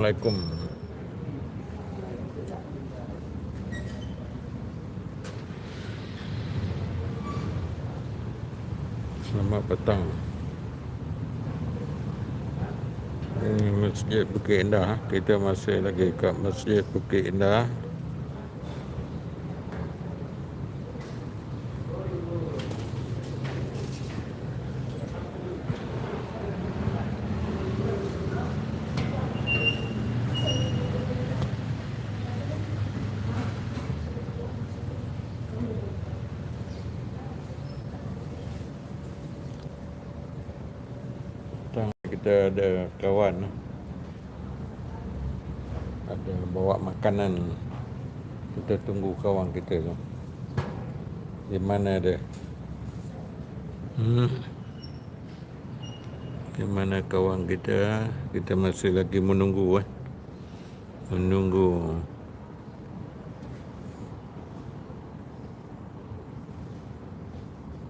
Assalamualaikum. Selamat petang. Ini Masjid Bukit Indah. Kita masih lagi kat Masjid Bukit Indah. Petang kita ada kawan. Ada bawa makanan. Kita tunggu kawan kita tu. Di mana dia? Hmm. di mana kawan kita? Kita masih lagi menunggu eh. Menunggu.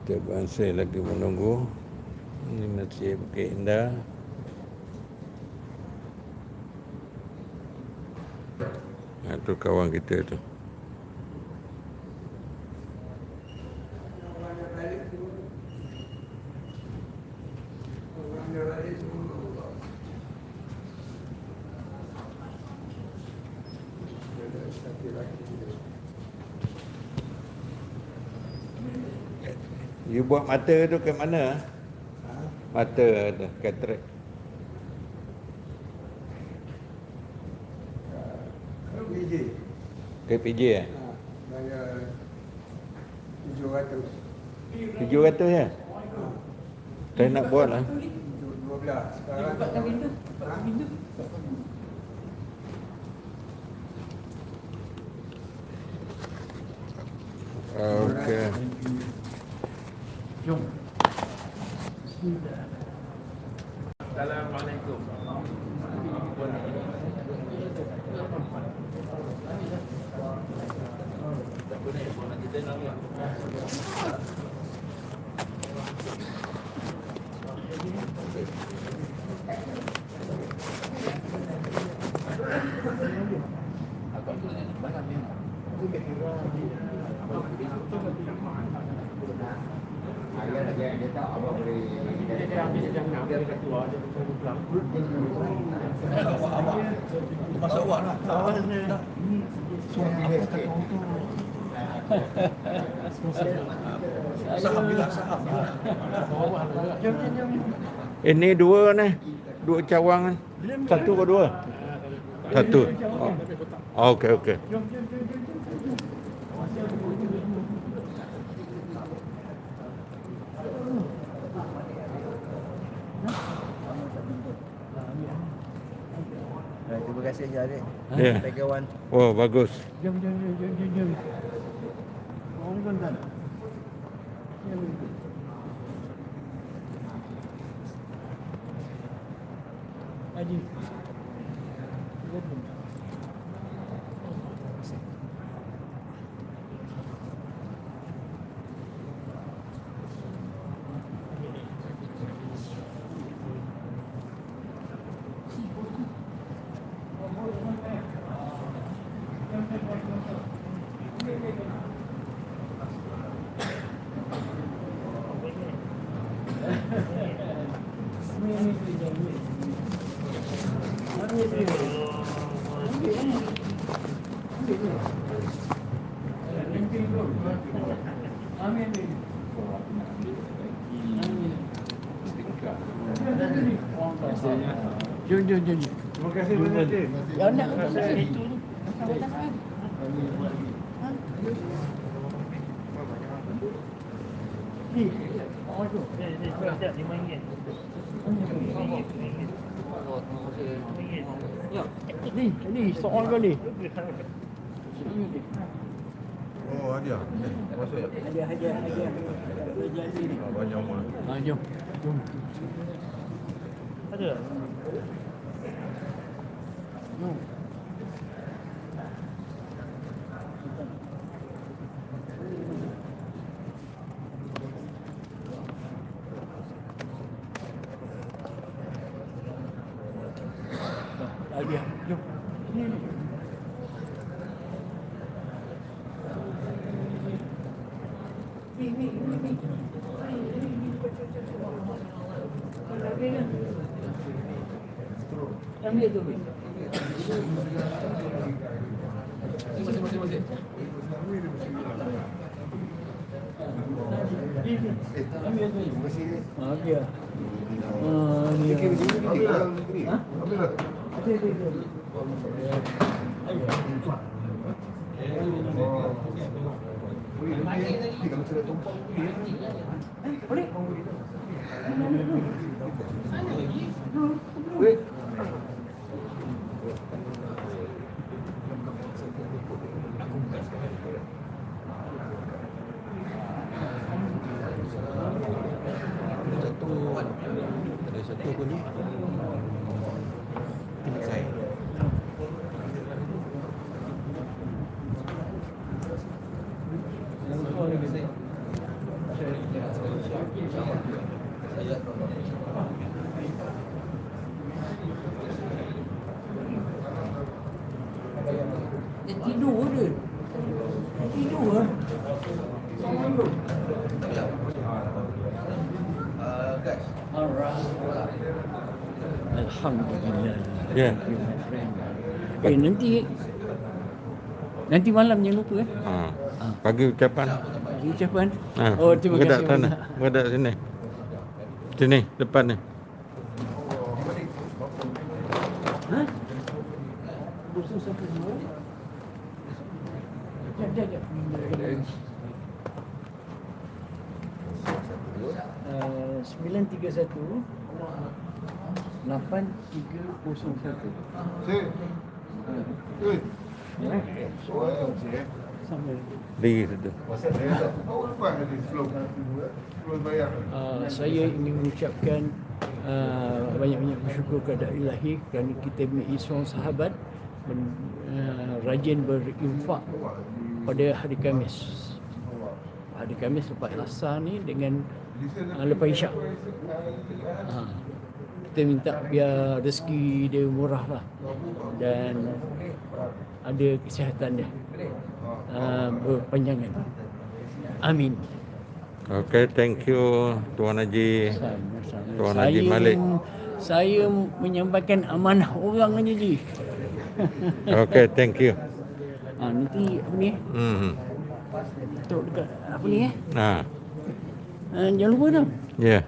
Kita masih lagi menunggu. Ini masjid Bukit Indah Itu kawan kita tu. You buat mata tu ke mana? Mata tu, cataract KPJ eh? Ha, bayar tujuh ratus. 700 ya? Saya nak buat lah Dua belas. Sekarang ha? Okey Jom. Ini dua ni Dua cawang Satu ke dua? Satu oh. Okey okey terima kasih je Adik. Ya. Baik kawan. Oh bagus Jom, jom, jom, jom, jom, jom. Orang kan tak nak? Haji. Jom, jom, jom. Terima kasih banyak. Dek. Ya nak. Ni, orang tu. Ni, ni soal kau ni. Oh, hadiah. Eh, masuk? Hadiah, hadiah, hadiah. Hadiah ni. Ah, Banyak orang. Ha, jom. Jom. Ada. No. Hadiah. Jom. Sini ni. Ni, ni, ni, ni. Ambil tu, Bi. Ambil tu. Ah, dia. Ah, dia. Ha? Ada, ada, ada. Boleh? Satu Ada satu pun ni Ini saya Dia tidur dia. Dia tidur ah. Sama tu. Alright. Alhamdulillah. Ya. Thank you, friend. Eh nanti nanti malam jangan lupa eh. ha. Bagi ucapan Bagi ucapan. ha. Oh terima kasih sana. Menghadap sini Sini Depan ni Ha? Jap, jap, jap. 931 8301 Sampai Diri situ Uh, saya ingin mengucapkan uh, banyak-banyak bersyukur kepada ilahi kerana kita memiliki seorang sahabat men, uh, rajin berinfak pada hari Khamis. Hari Khamis lepas asar ni dengan uh, lepas isyak. Uh, kita minta biar rezeki dia murah lah dan ada kesihatan dia uh, berpanjangan. Amin. Okay thank you Tuan Haji Sama-sama. Tuan saya, Haji Malik. Saya menyampaikan amanah orang aja je. Okay thank you ha, nanti apa ni? hmm. Tok dekat apa ni eh? Ha. Ha, jangan lupa tau. Ya yeah.